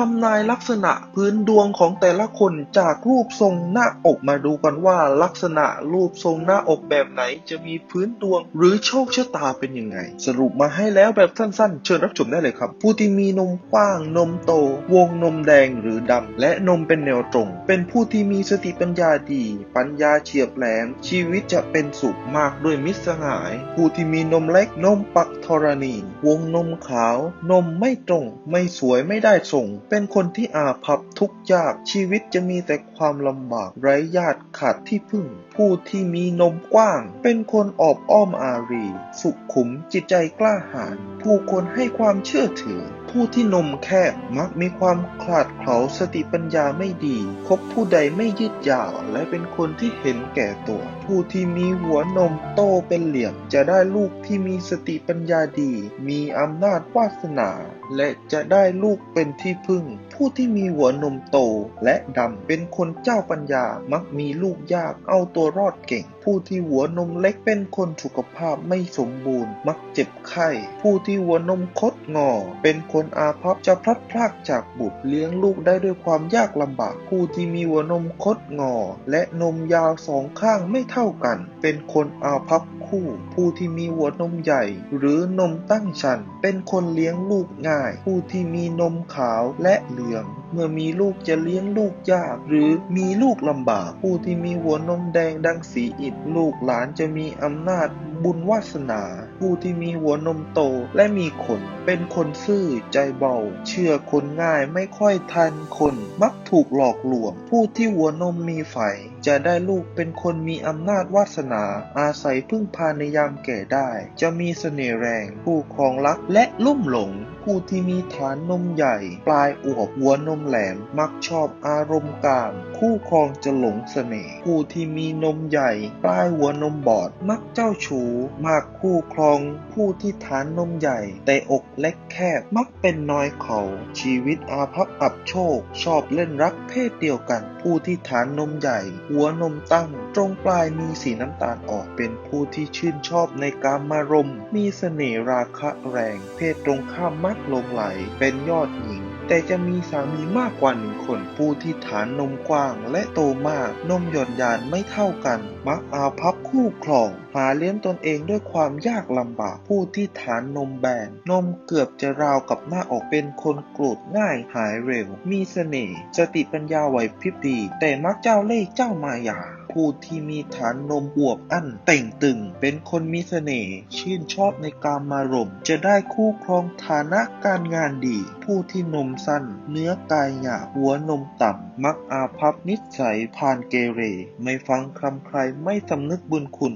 ทำนายลักษณะพื้นดวงของแต่ละคนจากรูปทรงหน้าอกมาดูกันว่าลักษณะรูปทรงหน้าอกแบบไหนจะมีพื้นดวง หรือโชคชะตาเป็นยังไง สรุปมาให้แล้วแบบสั้นๆ เชิญรับชมได้เลยครับ ผู้ที่มีนมกว้างนมโต วงนมแดงหรือดำและนมเป็นแนวตรง เป็นผู้ที่มีสติปัญญาดี ปัญญาเฉียบแหลม ชีวิตจะเป็นสุขมากด้วยมิตรสหาย ผู้ที่มีนมเล็กนมปักธรณี วงนมขาว นมไม่ตรง ไม่สวยไม่ได้ส่งเป็นคนที่อาภัพทุกข์ยากชีวิตจะมีแต่ความลำบากไร้ญาติขาดที่พึ่ง ผู้ที่มีนมกว้าง เป็นคนออบอ้อมอารี สุขุมจิตใจกล้าหาญผู้คนให้ความเชื่อถือ ผู้ที่นมแคบมักมีความขลาดเขลาสติปัญญาไม่ดี คบผู้ใดไม่ยืดยาว และเป็นคนที่เห็นแก่ตัว ผู้ที่มีหัวนมโตเป็นเหลี่ยมจะได้ลูกที่มีสติปัญญาดี มีอำนาจวาสนา และจะได้ลูกเป็นที่พึ่ง ผู้ที่มีหัวนมโตและดำเป็นคนเจ้าปัญญามักมีลูกยากเอาตัวรอดเก่ง ผู้ที่หัวนมเล็กเป็นคนสุขภาพไม่สมบูรณ์ มักเจ็บไข้ ผู้ที่หัวนมคดงอ เป็นคนอาภัพจะพลัดพรากจากบุตรเลี้ยงลูกได้ด้วยความยากลำบาก ผู้ที่มีหัวนมคดงอ และนมยาวสองข้างไม่เท่ากัน เป็นคนอาภัพคู่ ผู้ที่มีหัวนมใหญ่ หรือนมตั้งชัน เป็นคนเลี้ยงลูกง่าย ผู้ที่มีนมขาวและเหลือง เมื่อมีลูกจะเลี้ยงลูกยาก หรือมีลูกลำบาก ผู้ที่มีหัวนมแดงดังสีอิฐลูกหลานจะมีอำนาจบุญวาสนา ผู้ที่มีหัวนมโตและมีขน เป็นคนซื่อใจเบา เชื่อคนง่ายไม่ค่อยทันคน มักถูกหลอกลวง ผู้ที่หัวนมมีไฝจะได้ลูกเป็นคนมีอำนาจวาสนา อาศัยพึ่งพาในยามแก่ได้ จะมีเสน่ห์แรง ผู้ครองรักและลุ่มหลง ผู้ที่มีฐานนมใหญ่ ปลายอวบหัวนมแหลมมักชอบอารมณ์กามคู่ครองจะหลงเสน่ห์ผู้ที่มีนมใหญ่ ปลายหัวนมบอดมักเจ้าชู้มากคู่ครอง ผู้ที่ฐานนมใหญ่ แต่อกเล็กแคบมักเป็นน้อยเขา ชีวิตอาภัพอับโชค ชอบเล่นรักเพศเดียวกัน ผู้ที่ฐานนมใหญ่ หัวนมตั้ง ตรงปลายมีสีน้ำตาลออกเป็นผู้ที่ชื่นชอบในการมารมมีเสน่ห์ราคะแรง เพศตรงข้ามมักหลงไหลเป็นยอดหญิง แต่จะมีสามีมากกว่าหนึ่งคนผู้ที่ฐานนมกว้างและโตมาก นมหย่อนยานไม่เท่ากัน มักอาภัพคู่ครอง หาเลี้ยงตนเองด้วยความยากลำบาก ผู้ที่ฐานนมแบน นมเกือบจะราวกับหน้าอกเป็นคนโกรธง่ายหายเร็ว มีเสน่ห์สติปัญญาไหวพริบดี แต่มักเจ้าเล่ห์เจ้ามายา ผู้ที่มีฐานนมอวบอั้นเต่งตึง เป็นคนมีเสน่ห์ชื่นชอบในการมารม จะได้คู่ครองฐานะการงานดี ผู้ที่นมสั้น เนื้อกายหยาบหัวนมต่ำ มักอาภัพนิสัยผ่านเกเร ไม่ฟังคำใครไม่สำนึกบุญคุณ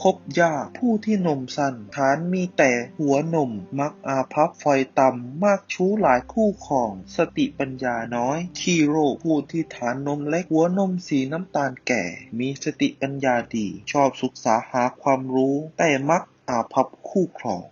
คบยากผู้ที่นมสั้นฐานมีแต่หัวนม มักอาภัพไฟต่ำมากชู้หลายคู่ครองสติปัญญาน้อย ขี้โรคผู้ที่ฐานนมเล็กหัวนมสีน้ำตาลแก่มีสติปัญญาดี ชอบศึกษาหาความรู้ แต่มักอาภัพคู่ครอง